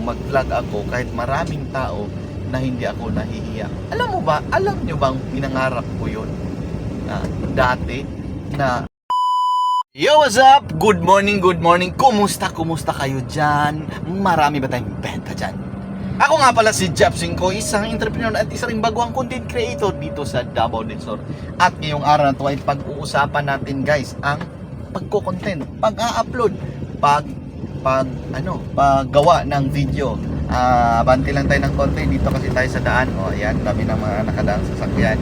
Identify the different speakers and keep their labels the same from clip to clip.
Speaker 1: mag-vlog ako kahit maraming tao na hindi ako nahihiya. Alam mo ba, alam nyo bang pinangarap ko yun? Na dati na Yo, what's up? Good morning, good morning. Kumusta, kumusta kayo dyan? Marami ba tayong benta dyan? Ako nga pala si Jeff Cinco, isang entrepreneur at isa ring baguang content creator dito sa Davao del Sur. At ngayong araw na to ay pag-uusapan natin guys ang pagko-content, pag-a-upload, pag pag ano, paggawa ng video. Ah, banti lang tayo ng konti dito kasi tayo sa daan. O, ayan, dami ng mga nakadaang sasakyan.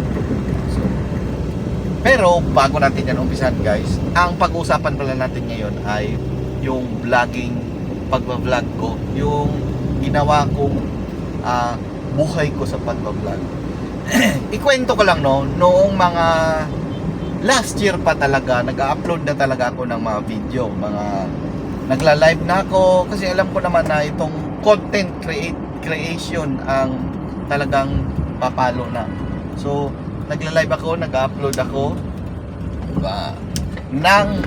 Speaker 1: So, pero bago natin yan umpisan guys, ang pag-uusapan pala natin ngayon ay yung vlogging, pagbablog ko, yung ginawa kong ah, buhay ko sa pagbablog. Ikwento ko lang no, noong mga last year pa talaga, nag-upload na talaga ako ng mga video, mga nagla-live na ako kasi alam ko naman na itong content create creation ang talagang papalo na. So, nagla-live ako, nag-upload ako ba nang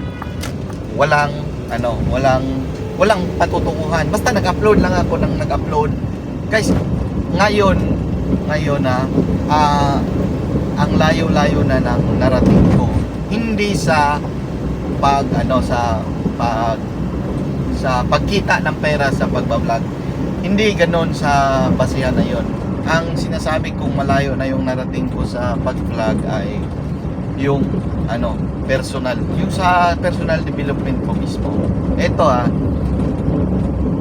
Speaker 1: walang ano, walang walang patutunguhan. Basta nag-upload lang ako nang nag-upload. Guys, ngayon ngayon na ah, ang layo-layo na ng narating ko. Hindi sa pag ano sa pag sa pagkita ng pera sa pagbablog. Hindi ganoon sa basihan na yon. Ang sinasabi kong malayo na yung narating ko sa pag-vlog ay yung ano, personal, yung sa personal development ko mismo. Ito ah,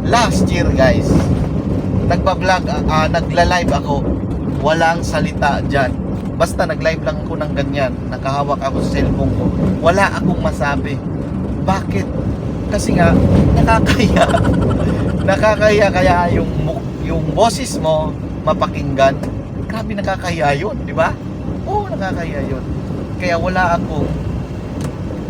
Speaker 1: last year guys, nagba-vlog, ah, nagla-live ako. Walang salita diyan. Basta nag-live lang ako ng ganyan, nakahawak ako sa cellphone ko. Wala akong masabi. Bakit? Kasi nga nakakaya. nakakaya kaya yung yung boses mo mapakinggan. Grabe nakakaya 'yun, di ba? Oo, nakakaya 'yun. Kaya wala akong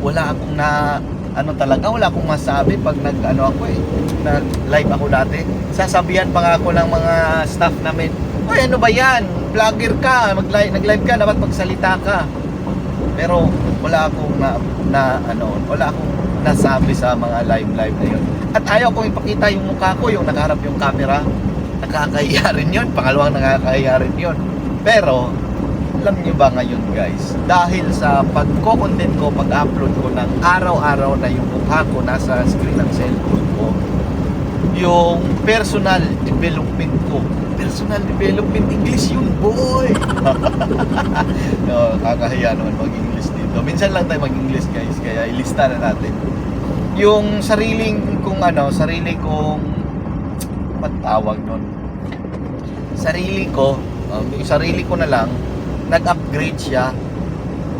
Speaker 1: wala akong na ano talaga, wala akong masabi pag nag ano ako eh, nag live ako dati. Sasabihan pa nga ako ng mga staff namin, "Oy, ano ba 'yan? Vlogger ka, mag nag-live ka, dapat magsalita ka." Pero wala akong na, na ano, wala akong nasabi sa mga live live na yun. At ayaw kong ipakita yung mukha ko, yung nakaharap yung camera. Nakakahiya rin yun. Pangalawang nakakahiya rin yun. Pero, alam nyo ba ngayon guys, dahil sa pagko-content ko, pag-upload ko ng araw-araw na yung mukha ko nasa screen ng cellphone ko, yung personal development ko, personal development English yun, boy! no, kakahiya naman mag-English dito. Minsan lang tayo mag-English guys, kaya ilista na natin. Yung sariling kung ano, sarili kong patawag nun. Sarili ko, um, yung sarili ko na lang, nag-upgrade siya.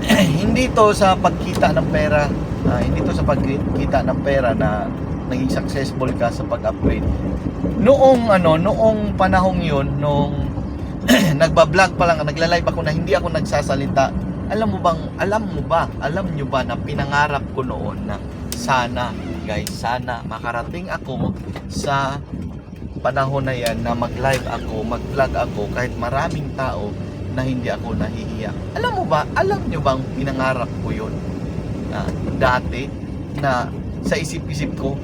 Speaker 1: hindi to sa pagkita ng pera, ah, hindi to sa pagkita ng pera na naging successful ka sa pag-upgrade. Noong ano, noong panahong 'yon, nung nagba-vlog pa lang, nagla-live ako na hindi ako nagsasalita. Alam mo bang, alam mo ba, alam nyo ba na pinangarap ko noon na sana, guys, sana makarating ako sa panahon na yan na mag-live ako, mag-vlog ako kahit maraming tao na hindi ako nahihiya. Alam mo ba, alam nyo bang pinangarap ko yun na dati na sa isip-isip ko,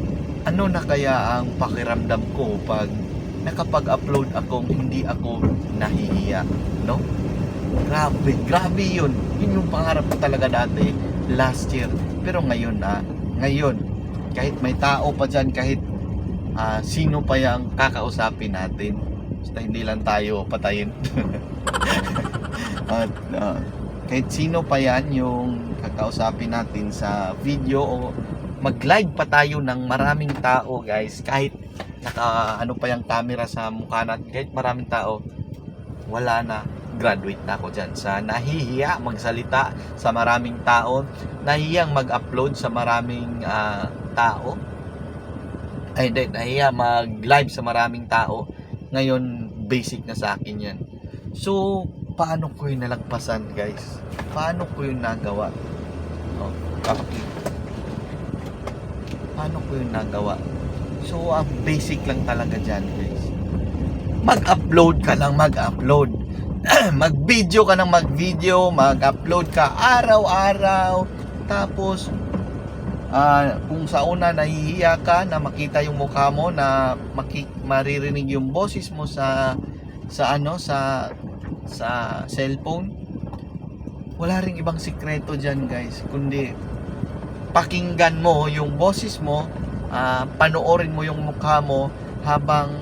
Speaker 1: ano na kaya ang pakiramdam ko pag nakapag-upload akong hindi ako nahihiya, no? Grabe, grabe yun. Yun yung pangarap ko talaga dati last year. Pero ngayon na, ngayon, kahit may tao pa dyan, kahit ah, sino pa yung kakausapin natin, basta hindi lang tayo patayin. At ah, kahit sino pa yan yung kakausapin natin sa video o mag-live pa tayo ng maraming tao guys kahit naka ano pa yung camera sa mukha natin kahit maraming tao wala na graduate na ako dyan. Sa nahihiya magsalita sa maraming tao nahihiyang mag-upload sa maraming ah, tao. Ay hindi nahihiya mag-live sa maraming tao. Ngayon basic na sa akin yan. So paano ko yung nalagpasan guys? Paano ko yung nagawa? Oh, kapatid. Paano ko yung nagawa? So ang basic lang talaga dyan guys. Mag-upload ka lang mag-upload mag-video ka ng mag-video mag-upload ka araw-araw. Tapos Ah, kung sa una nahihiya ka na makita yung mukha mo na maki, maririnig yung boses mo sa sa ano sa sa cellphone wala ring ibang sikreto diyan guys. Kundi pakinggan mo yung boses mo ah, panoorin mo yung mukha mo habang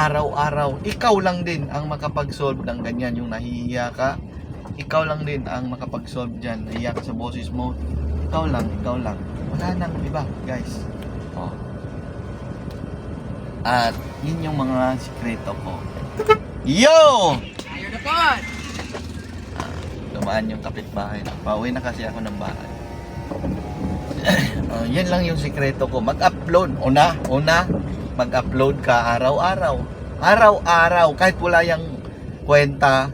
Speaker 1: araw-araw ikaw lang din ang makapag-solve ng ganyan. Yung nahihiya ka ikaw lang din ang makapag-solve dyan. Nahiya ka sa boses mo ikaw lang, ikaw lang. Wala nang iba guys. Oh. at yun yung mga sikreto ko. Yo!
Speaker 2: Ayaw na po!
Speaker 1: dumaan yung kapitbahay pauwi na kasi ako ng bahay. Oh, yan lang yung sikreto ko. Mag-upload. Una, una mag-upload ka araw-araw araw-araw kahit wala yung kwenta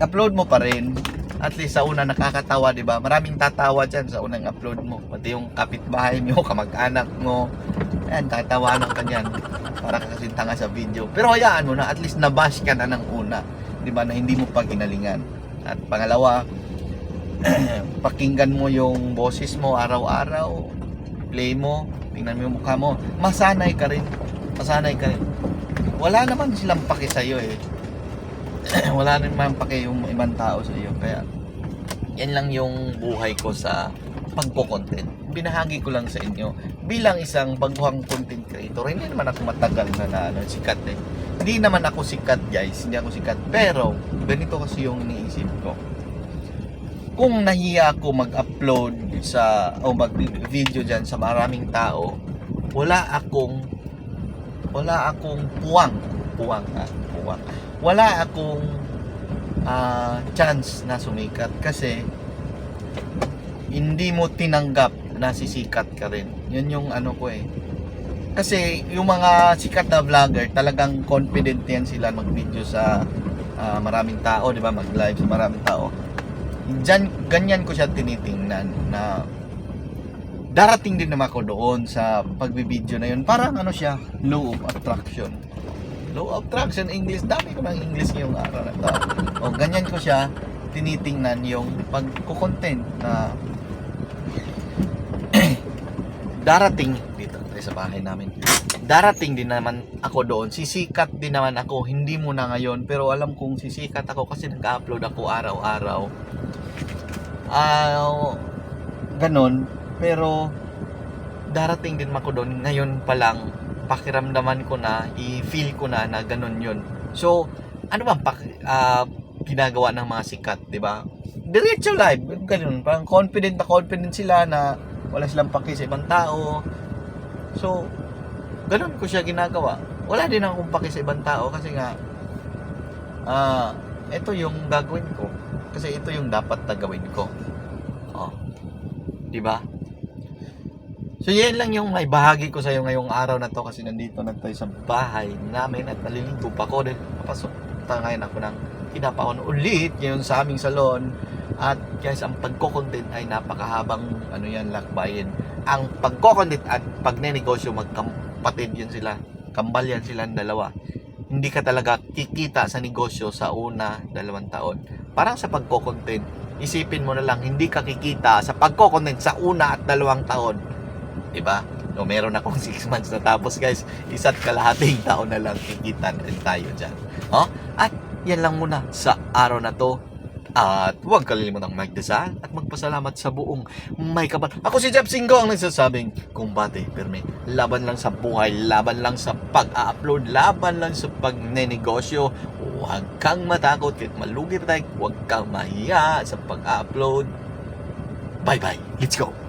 Speaker 1: upload mo pa rin at least sa una nakakatawa, 'di ba? Maraming tatawa diyan sa unang upload mo. Pati yung kapitbahay mo, kamag-anak mo. Ayan, tatawanan ka diyan. Para ka kasing tanga sa video. Pero hayaan mo na, at least nabash ka na ng una. 'Di ba? Na hindi mo pa ginalingan. At pangalawa, pakinggan mo yung boses mo araw-araw. Play mo, tingnan mo yung mukha mo. Masanay ka rin. Masanay ka rin. Wala naman silang paki sa'yo eh. wala naman paki yung ibang tao sa iyo. Kaya, yan lang yung buhay ko sa pagpo-content. Binahagi ko lang sa inyo bilang isang baguhang content creator. Hindi naman ako matagal na, na ano, sikat eh. Hindi naman ako sikat guys, hindi ako sikat. Pero, ganito kasi yung iniisip ko. Kung nahiya ako mag-upload sa, o mag-video dyan sa maraming tao, wala akong, wala akong puwang, puwang, ah, puwang. Wala akong ah, chance na sumikat kasi hindi mo tinanggap na sisikat ka rin. Yun yung ano ko eh. Kasi yung mga sikat na vlogger, talagang confident yan sila mag-video sa ah, maraming tao, di ba? Mag-live sa maraming tao. Diyan, ganyan ko siya tinitingnan na darating din naman ako doon sa pagbibideo na yun. Parang ano siya, law of attraction. Law of attraction, English. Dami ko ng English ngayong araw na to. O, ganyan ko siya tinitingnan yung pagko-content na darating dito sa bahay namin darating din naman ako doon sisikat din naman ako hindi mo na ngayon pero alam kong sisikat ako kasi nag-upload ako araw-araw ah ganon pero darating din ako doon. Ngayon pa lang pakiramdaman ko na i-feel ko na na ganon yun. So ano ba pak ah, ginagawa ng mga sikat di ba? Diretso live ganun. Parang confident na confident sila na wala silang paki sa ibang tao. So ganun ko siya ginagawa. Wala din akong paki sa ibang tao kasi nga ah ito yung gagawin ko. Kasi ito yung dapat na gawin ko. Oh. Di ba So yan lang yung may bahagi ko sa iyo ngayong araw na to kasi nandito na tayo sa bahay namin at naliligo pa ako dahil papasok ta ngayon ako ng kinapahon ulit ngayon sa aming salon. At guys ang pagko-content ay napakahabang ano yan lakbayin. Ang pagko-content at pagnenegosyo magkapatid yun sila kambal yan sila dalawa. Hindi ka talaga kikita sa negosyo sa una dalawang taon. Parang sa pagko-content isipin mo na lang hindi ka kikita sa pagko-content sa una at dalawang taon Diba? No, meron akong 6 months na tapos guys, isa't kalahating taon na lang kikita na rin tayo dyan. Oh? At yan lang muna sa araw na to. At huwag kalilimutang magdasal at magpasalamat sa buong may kapal. Ako si Jeff Singgo ang nagsasabing, kumbate, pirme, laban lang sa buhay, laban lang sa pag-upload, laban lang sa pagnenegosyo. Huwag kang matakot kahit malugi pa tayo, huwag kang mahiya sa pag-upload. Bye-bye. Let's go.